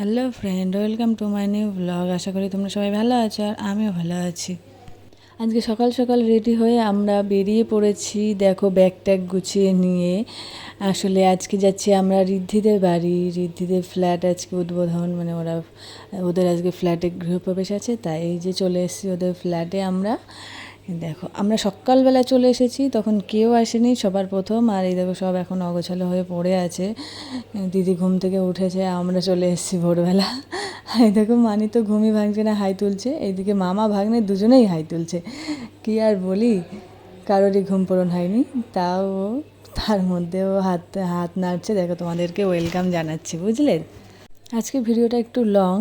Hello friend welcome to my new blog আশা করি তোমরা সবাই ভালো আছো আর আমিও ভালো আছি। আজকে সকাল সকাল রেডি হয়ে আমরা বেরিয়ে পড়েছি। দেখো ব্যাগ ট্যাগ গুছিয়ে নিয়ে। আসলে আজকে যাচ্ছি আমরা ঋদ্ধিদের বাড়ি। ঋদ্ধিদের ফ্ল্যাট আজকে উদ্বোধন। মানে ওরা, ওদের আজকে ফ্ল্যাটে গৃহপ্রবেশ আছে। তাই এই যে চলে এসেছি ওদের ফ্ল্যাটে আমরা। দেখো, আমরা সকালবেলা চলে এসেছি, তখন কেউ আসেনি, সবার প্রথম, আর এই দেখো সব এখন অগোছালো হয়ে পড়ে আছে। দিদি ঘুম থেকে উঠেছে, আমরা চলে এসেছি ভোরবেলা। এই দেখো, মানি তো ঘুমই ভাঙছে না, হাই তুলছে। এইদিকে মামা ভাগ্নে দুজনেই হাই তুলছে। কি আর বলি, কারোরই ঘুম পূরণ হয়নি, তাও তার মধ্যেও হাত হাত নাড়ছে। দেখো তোমাদেরকে ওয়েলকাম জানাচ্ছি, বুঝলে? আজকে ভিডিওটা একটু লং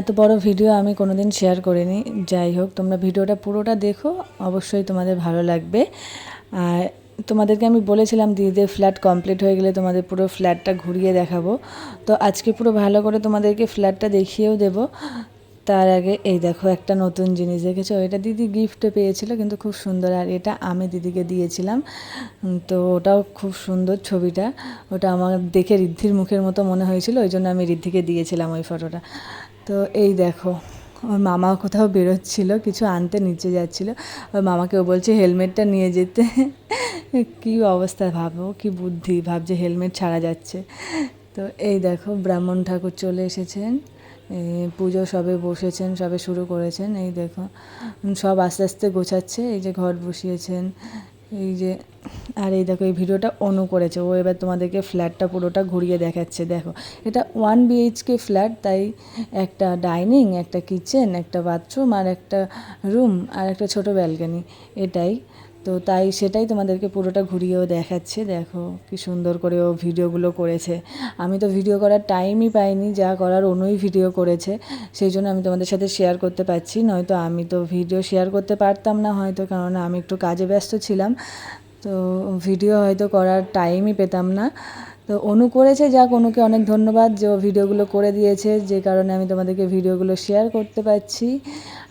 এত বড় ভিডিও আমি কোনোদিন শেয়ার করিনি। যাই হোক, তোমরা ভিডিওটা পুরোটা দেখো, অবশ্যই তোমাদের ভালো লাগবে। আর তোমাদেরকে আমি বলেছিলাম, দিদিদের ফ্ল্যাট কমপ্লিট হয়ে গেলে তোমাদের পুরো ফ্ল্যাটটা ঘুরিয়ে দেখাবো। তো আজকে পুরো ভালো করে তোমাদেরকে ফ্ল্যাটটা দেখিয়েও দেবো। তার আগে, এই দেখো, একটা নতুন জিনিস দেখেছ? এটা দিদি গিফটে পেয়েছিল, কিন্তু খুব সুন্দর। আর এটা আমি দিদিকে দিয়েছিলাম। তো ওটাও খুব সুন্দর ছবিটা। ওটা আমার দেখে ঋদ্ধির মুখের মতো মনে হয়েছিল, ওই জন্য আমি ঋদ্ধিকে দিয়েছিলাম ওই ফটোটা তো এই দেখো, ওর মামা কোথাও বেরোচ্ছিল, কিছু আনতে নিচে যাচ্ছিল। ওর মামাকে ও বলছে, হেলমেটটা নিয়ে যেতে। কি অবস্থা, ভাবো, কি বুদ্ধি, ভাবছে হেলমেট ছাড়া যাচ্ছে। তো এই দেখো, ব্রাহ্মণ ঠাকুর চলে এসেছেন। পুজো সবে বসেছেন, সবে শুরু করেছেন, এই দেখো সব আস্তে আস্তে গোছাচ্ছে, এই যে ঘর বসিয়েছেন, এই যে, আর এই দেখো, এই ভিডিওটা অনু করেছে, ও এবার তোমাদেরকে ফ্ল্যাটটা পুরোটা ঘুরিয়ে দেখাচ্ছে, দেখো, এটা ওয়ান বিএইচকে ফ্ল্যাট, তাই একটা ডাইনিং, একটা কিচেন, একটা বাথরুম, আর একটা রুম, আর একটা ছোট ব্যালকানি, এটাই তো তাই সেটাই তোমাদেরকে পুরোটা ঘুরিয়েও দেখাচ্ছে। দেখো কি সুন্দর করে ও ভিডিওগুলো করেছে। আমি তো ভিডিও করার টাইমই পাইনি, যা করার অনুই ভিডিও করেছে। সেই জন্য আমি তোমাদের সাথে শেয়ার করতে পারছি, নয়তো আমি তো ভিডিও শেয়ার করতে পারতাম না হয়তো, কারণ আমি একটু কাজে ব্যস্ত ছিলাম। তো ভিডিও হয়তো করার টাইমই পেতাম না। তো অনু করেছে, যাক অনুকে অনেক ধন্যবাদ যে ও ভিডিওগুলো করে দিয়েছে, যে কারণে আমি তোমাদেরকে ভিডিওগুলো শেয়ার করতে পারছি।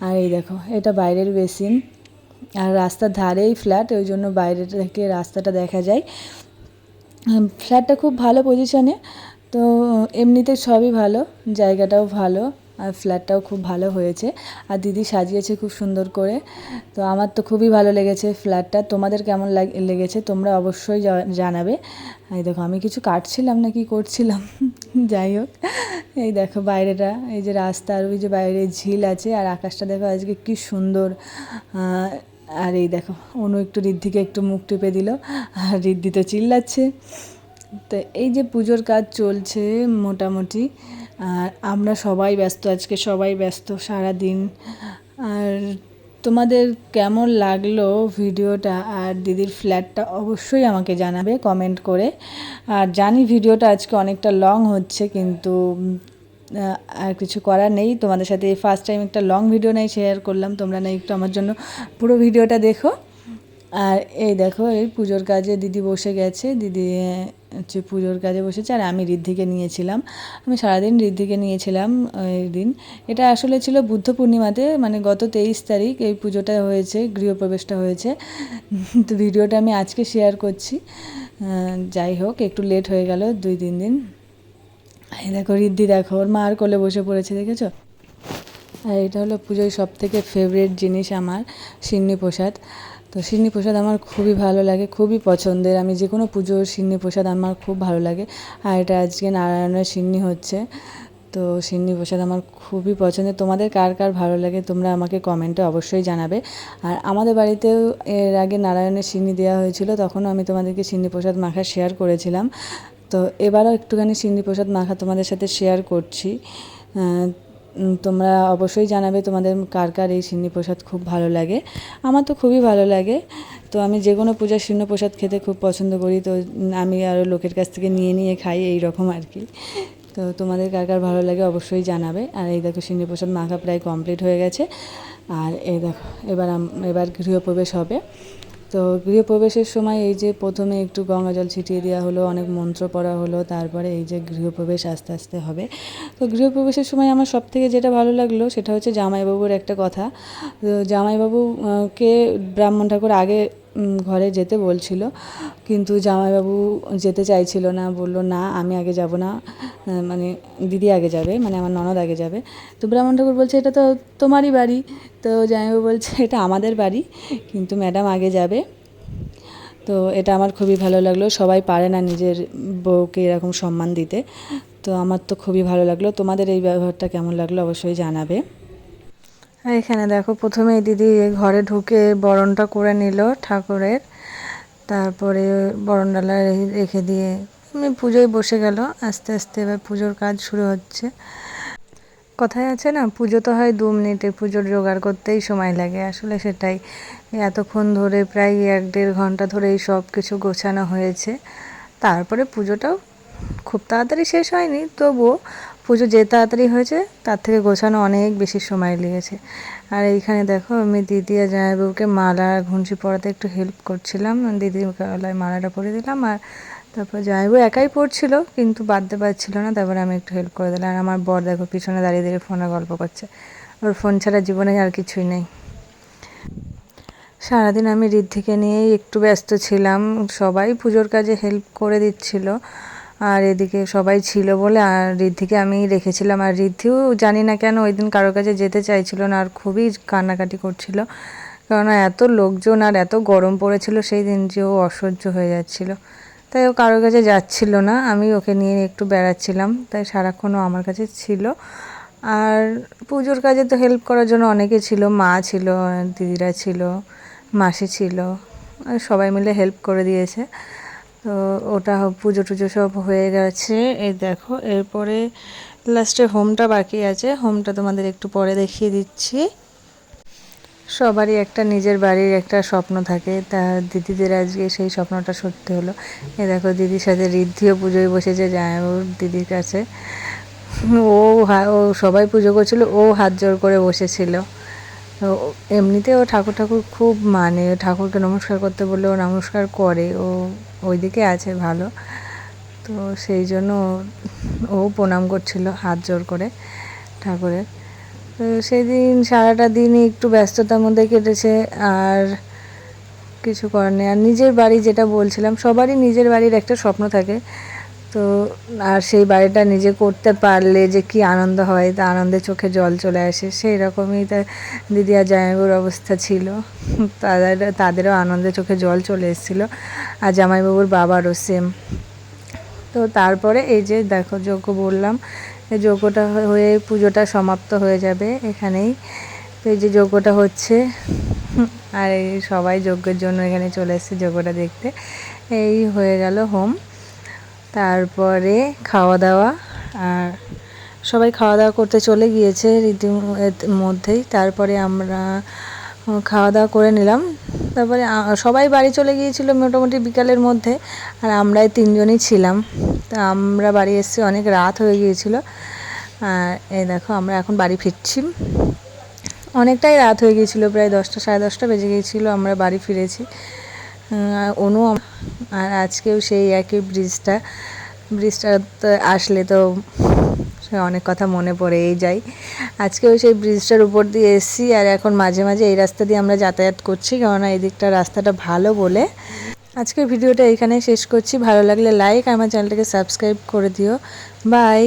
আর এই দেখো, এটা বাইরের বেসিন আর রাস্তার ধারেই ফ্ল্যাট ওই জন্য বাইরে থেকে রাস্তাটা দেখা যায়। ফ্ল্যাটটা খুব ভালো পজিশনে তো এমনিতে সবই ভালো, জায়গাটাও ভালো, আর ফ্ল্যাটটাও খুব ভালো হয়েছে। আর দিদি সাজিয়েছে খুব সুন্দর করে, তো আমার তো খুবই ভালো লেগেছে ফ্ল্যাটটা তোমাদের কেমন লেগেছে তোমরা অবশ্যই জানাবে। এই দেখো, আমি কিছু কাটছিলাম না কি করছিলাম? যাই হোক, এই দেখো বাইরেটা, এই যে রাস্তা আর ওই যে বাইরে ঝিল আছে, আর আকাশটা দেখো আজকে কি সুন্দর। আর এই দেখো, অনু একটু ঋদ্ধিকে একটু মুখ টিপে দিল, আর ঋদ্ধি তো চিল্লাচ্ছে। তো এই যে পুজোর কাজ চলছে মোটামুটি, আর আমরা সবাই ব্যস্ত, আজকে সবাই ব্যস্ত সারা দিন আর তোমাদের কেমন লাগল ভিডিওটা? আর দিদির ফ্ল্যাটটা অবশ্যই আমাকে জানাবে কমেন্ট করে। আর জানি ভিডিওটা আজকে অনেকটা লং হচ্ছে, কিন্তু আর কিছু করার নেই। তোমাদের সাথে ফার্স্ট টাইম একটা লং ভিডিও নেই শেয়ার করলাম। তোমরা না একটু আমার জন্য পুরো ভিডিওটা দেখো। আর এই দেখো, এই পুজোর কাজে দিদি বসে গেছে। দিদি হচ্ছে পুজোর কাজে বসেছে। আর আমি ঋদ্ধিকে নিয়েছিলাম। আমি সারাদিন ঋদ্ধিকে নিয়েছিলাম ওই দিন। এটা আসলে ছিল বুদ্ধ পূর্ণিমাতে মানে গত তেইশ তারিখ এই পুজোটা হয়েছে, গৃহপ্রবেশটা হয়েছে। তো ভিডিওটা আমি আজকে শেয়ার করছি। যাই হোক, একটু লেট হয়ে গেল, দুই, তিন দিন। এই দেখো রিদ্ধি দেখো, ওর মার কোলে বসে পড়েছে, দেখেছ? আর এটা হলো পুজোয় সব থেকে ফেভারিট জিনিস আমার, সিন্নি প্রসাদ। তো সিন্নি প্রসাদ আমার খুবই ভালো লাগে, খুবই পছন্দের। আমি যে কোনো পুজোর সিন্নি প্রসাদ আমার খুব ভালো লাগে। আর এটা আজকে নারায়ণের সিন্নি হচ্ছে। তো সিন্নি প্রসাদ আমার খুবই পছন্দের। তোমাদের কার কার ভালো লাগে তোমরা আমাকে কমেন্টে অবশ্যই জানাবে। আর আমাদের বাড়িতেও এর আগে নারায়ণের সিন্নি দেওয়া হয়েছিল, তখনও আমি তোমাদেরকে সিন্নি প্রসাদ মাখা শেয়ার করেছিলাম। তো এবারও একটুখানি সিন্নি প্রসাদ মাখা তোমাদের সাথে শেয়ার করছি। তোমরা অবশ্যই জানাবে তোমাদের কার কার এই সিন্নি প্রসাদ খুব ভালো লাগে। আমার তো খুবই ভালো লাগে। তো আমি যে কোনো পূজার সিন্নি প্রসাদ খেতে খুব পছন্দ করি। তো আমি আরও লোকের কাছ থেকে নিয়ে নিয়ে খাই এই রকম আর কি। তো তোমাদের কার কার ভালো লাগে অবশ্যই জানাবে। আর এই দেখো সিন্নি প্রসাদ মাখা প্রায় কমপ্লিট হয়ে গেছে। আর এই দেখো, এবার এবার গৃহপ্রবেশ হবে। তো গৃহপ্রবেশের সময় এই যে প্রথমে একটু গঙ্গা জল ছিটিয়ে দেওয়া হলো, অনেক মন্ত্র পড়া হলো, তারপরে এই যে গৃহপ্রবেশ আস্তে আস্তে হবে। তো গৃহপ্রবেশের সময় আমার সব থেকে যেটা ভালো লাগল সেটা হচ্ছে জামাইবাবুর একটা কথা। জামাইবাবুকে ব্রাহ্মণ ঠাকুর আগে ঘরে যেতে বলছিল। কিন্তু জামাইবাবু যেতে চাইছিল না, বলল, না, আমি আগে যাব না। মানে দিদি আগে যাবে মানে আমার ননদ আগে যাবে। তো ব্রাহ্মণ ঠাকুর বলছে, এটা তো তোমারই বাড়ি। তো জামাইবাবু বলছে, এটা আমাদের বাড়ি, কিন্তু ম্যাডাম আগে যাবে। তো এটা আমার খুবই ভালো লাগল। সবাই পারে না নিজের বউকে এরকম সম্মান দিতে। তো আমার তো খুবই ভালো লাগল। তোমাদের এই ব্যবহারটা কেমন লাগল অবশ্যই জানাবে। এখানে দেখো প্রথমেই দিদি ঘরে ঢুকে বরণটা করে নিল ঠাকুরের। তারপরে বরণডালা রেখে দিয়ে এমনি পুজোয় বসে গেল। আস্তে আস্তে এবার পুজোর কাজ শুরু হচ্ছে। কথায় আছে না, পুজো তো হয় দু মিনিটে, পুজোর জোগাড় করতেই সময় লাগে। আসলে সেটাই। এতক্ষণ ধরে প্রায় এক দেড় ঘণ্টা ধরে এই সব কিছু গোছানো হয়েছে। তারপরে পুজোটাও খুব তাড়াতাড়ি শেষ হয়নি, তবুও পুজো যে তাড়াতাড়ি হয়েছে, তার থেকে গোছানো অনেক বেশি সময় লেগেছে। আর এইখানে দেখো, আমি দিদি আর জামাইবাবুকে মালা, ঘুঞ্চি পরাতে একটু হেল্প করছিলাম। দিদির গলায় মালাটা পরে দিলাম আর তারপর জামাইবাবু একাই পড়ছিল, কিন্তু বাদতে পারছিল না, তারপরে আমি একটু হেল্প করে দিলাম। আর আমার বর দেখো, পিছনে দাঁড়িয়ে দাঁড়িয়ে ফোনে গল্প করছে। ওর ফোন ছাড়া জীবনে আর কিছুই নেই। সারাদিন আমি ঋদ্ধিকে নিয়েই একটু ব্যস্ত ছিলাম। সবাই পুজোর কাজে হেল্প করে দিচ্ছিল। আর এদিকে সবাই ছিল বলে, আর ঋদ্ধিকে আমি রেখেছিলাম। আর ঋদ্ধিও জানি না কেন ওই দিন কারোর কাছে যেতে চাইছিল না, আর খুবই কান্নাকাটি করছিল। কারণ এত লোকজন আর এত গরম পড়েছিল, সেই দিন যে ও অসহ্য হয়ে যাচ্ছিল। তাই ও কারোর কাছে যাচ্ছিল না, আমি ওকে নিয়ে একটু বেড়াচ্ছিলাম। তাই সারাক্ষণ আমার কাছে ছিল। আর পুজোর কাজে তো হেল্প করার জন্য অনেকে ছিল, মা ছিল, দিদিরা ছিল, মাসি ছিল, সবাই মিলে হেল্প করে দিয়েছে। তো ওটা পুজো টুজো সব হয়ে গেছে। এই দেখো, এরপরে লাস্টে হোমটা বাকি আছে। হোমটা তোমাদের একটু পরে দেখিয়ে দিচ্ছি। সবারই একটা নিজের বাড়ির একটা স্বপ্ন থাকে। তা দিদিদের আজকে সেই স্বপ্নটা সত্যি হলো। এ দেখো, দিদির সাথে ঋদ্ধিও পুজোয় বসেছে জামাইবাবুর দিদির কাছে। ও ও সবাই পুজো করছিল, ও হাত জোর করে বসেছিল। এমনিতে ও ঠাকুর ঠাকুর খুব মানে ঠাকুরকে নমস্কার করতে বললে ও নমস্কার করে, ও ওইদিকে আছে ভালো। তো সেই জন্য ও- প্রণাম করছিল হাত জোর করে ঠাকুরের। তো সেদিন সারাটা দিনই একটু ব্যস্ততার মধ্যে কেটেছে আর কিছু করার নেই। আর নিজের বাড়ি যেটা বলছিলাম, সবারই নিজের বাড়ির একটা স্বপ্ন থাকে। তো আর সেই বাড়িটা নিজে করতে পারলে যে কি আনন্দ হয়, তা আনন্দে চোখে জল চলে আসে, সেই রকমই তা দিদি আর জামাইবাবুর অবস্থা ছিল। তাদের, তাদেরও আনন্দে চোখে জল চলে এসেছিল আর জামাইবাবুর বাবারও সেম তো তারপরে এই যে দেখো যজ্ঞ বললাম, এই যজ্ঞটা হয়ে- পুজোটা সমাপ্ত হয়ে যাবে এখানেই। তো এই যে যজ্ঞটা হচ্ছে, আর সবাই যজ্ঞের জন্য এখানে চলে এসেছে যজ্ঞটা দেখতে। এই হয়ে গেল হোম। তারপরে খাওয়া দাওয়া আর সবাই খাওয়া দাওয়া করতে চলে গিয়েছে রীতি মধ্যেই। তারপরে আমরা খাওয়া দাওয়া করে নিলাম। তারপরে সবাই বাড়ি চলে গিয়েছিল মোটামুটি বিকালের মধ্যে আর আমরাই তিনজনই ছিলাম। তা আমরা বাড়ি এসেছি অনেক রাত হয়ে গিয়েছিল। আর এই দেখো, আমরা এখন বাড়ি ফিরছি। অনেকটাই রাত হয়ে গিয়েছিল, প্রায় দশটা, সাড়ে দশটা বেজে গিয়েছিল, আমরা বাড়ি ফিরেছি। অনু আর আজকেও সেই একই ব্রিজটা। ব্রিজটা আসলে তো অনেক কথা মনে পড়েই যায়। আজকেও সেই ব্রিজটার উপর দিয়ে এসেছি আর এখন মাঝে মাঝে এই রাস্তা দিয়ে আমরা যাতায়াত করছি, কেননা এই দিকটা রাস্তাটা ভালো বলে। আজকের ভিডিওটা এখানে শেষ করছি। ভালো লাগলে লাইক আমার চ্যানেলটাকে সাবস্ক্রাইব করে দিও। বাই